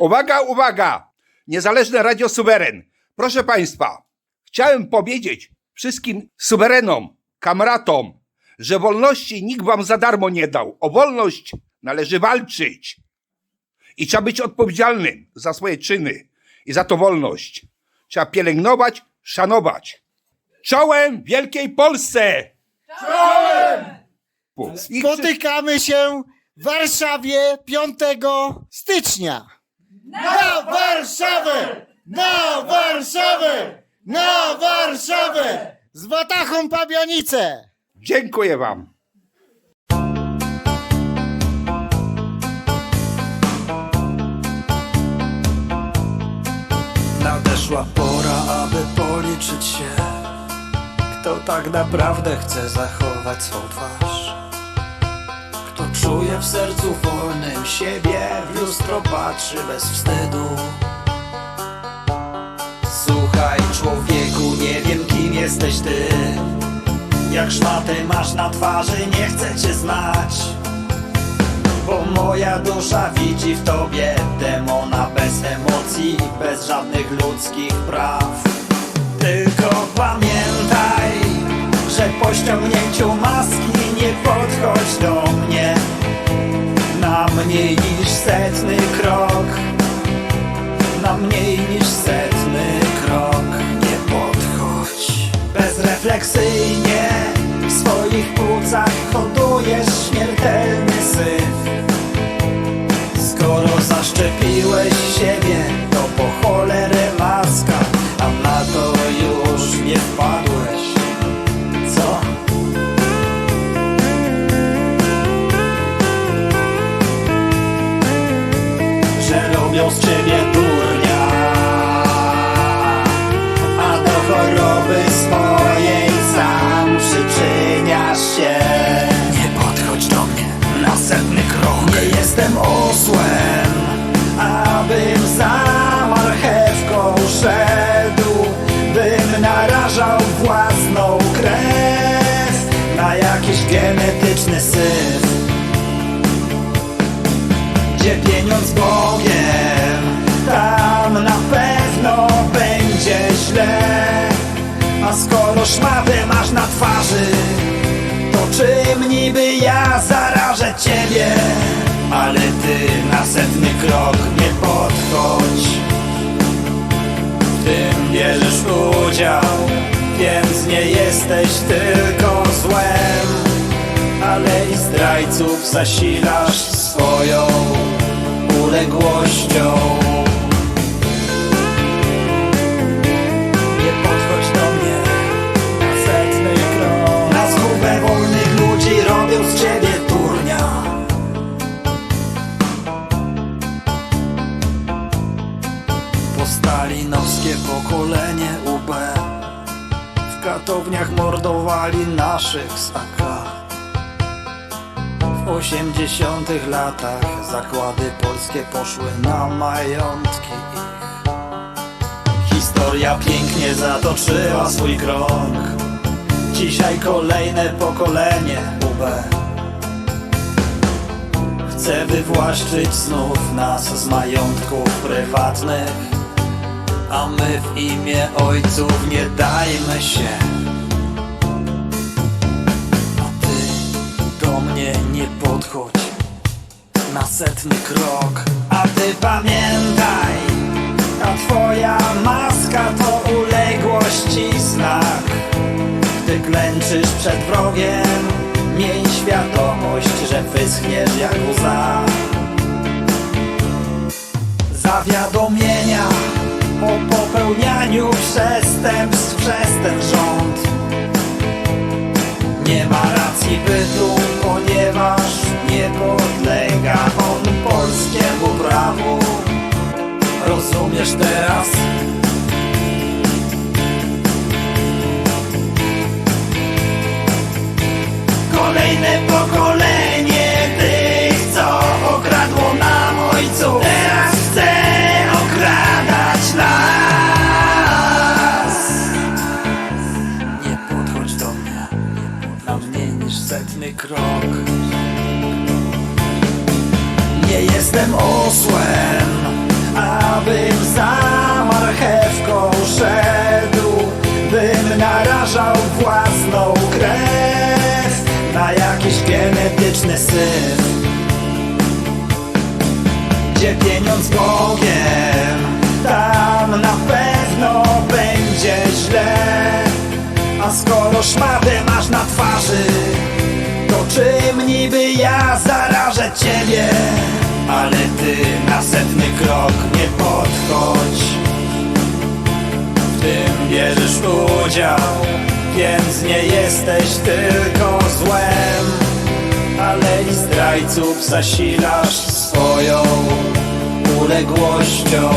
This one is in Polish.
Uwaga, uwaga! Niezależne Radio Suweren. Proszę Państwa, chciałem powiedzieć wszystkim suwerenom, kamratom, że wolności nikt Wam za darmo nie dał. O wolność należy walczyć. I trzeba być odpowiedzialnym za swoje czyny i za to wolność. Trzeba pielęgnować, szanować. Czołem Wielkiej Polsce! Czołem! Spotykamy się w Warszawie 5 stycznia. Na Warszawę! Na Warszawę! Na Warszawę! Z Watachą Pabianice! Dziękuję Wam. Nadeszła pora, aby policzyć się Kto tak naprawdę chce zachować swą twarz Kto czuje w sercu wolnym siebie W lustro patrzy bez wstydu. Słuchaj człowieku, nie wiem kim jesteś ty. Jak szmatę masz na twarzy, nie chcę cię znać. Bo moja dusza widzi w tobie demona bez emocji, bez żadnych ludzkich praw. Tylko pamiętaj, że po ściągnięciu maski nie podchodź do mnie mniej niż setny krok. Na mniej niż setny krok nie podchodź. Bezrefleksyjnie w swoich płucach hodujesz śmiertelny syf. Skoro zaszczepiłeś siebie, Że robią z ciebie durnia, a do choroby swojej sam przyczyniasz się. Nie podchodź do mnie na setny krok. Nie jestem osłem, abym za marchewką szedł, bym narażał własną krew na jakiś genetyczny syf. Gdzie pieniądz Bogiem, tam na pewno będzie źle. A skoro szmatę masz na twarzy, to czym niby ja zarażę ciebie? Ale ty na setny krok nie podchodź W tym bierzesz udział Więc nie jesteś tylko złem Ale i zdrajców zasilasz swoją uległością nie podchodź do mnie na setny krok. Na zgubę wolnych ludzi robią z ciebie turnia. Postalinowskie pokolenie UB W katowniach mordowali naszych W osiemdziesiątych latach zakłady polskie poszły na majątki ich. Historia pięknie zatoczyła swój krąg. Dzisiaj kolejne pokolenie UB Chce wywłaszczyć znów nas z majątków prywatnych. A my w imię ojców nie dajmy się nie podchodź na setny krok. A ty pamiętaj a twoja maska to uległości znak. Gdy klęczysz przed wrogiem Miej świadomość, że wyschniesz jak łza. Zawiadomienia o popełnianiu przestępstw przez ten rząd. Nie ma racji bytu, prawu Rozumiesz teraz? Jestem osłem, abym za marchewką szedł Bym narażał własną krew Na jakiś genetyczny syf. Gdzie pieniądz Bogiem Tam na pewno będzie źle. A skoro szmatę masz na twarzy To czym niby ja zarażę ciebie Ale ty na setny krok nie podchodź. W tym bierzesz udział Więc nie jesteś tylko złem. Ale i zdrajców zasilasz swoją uległością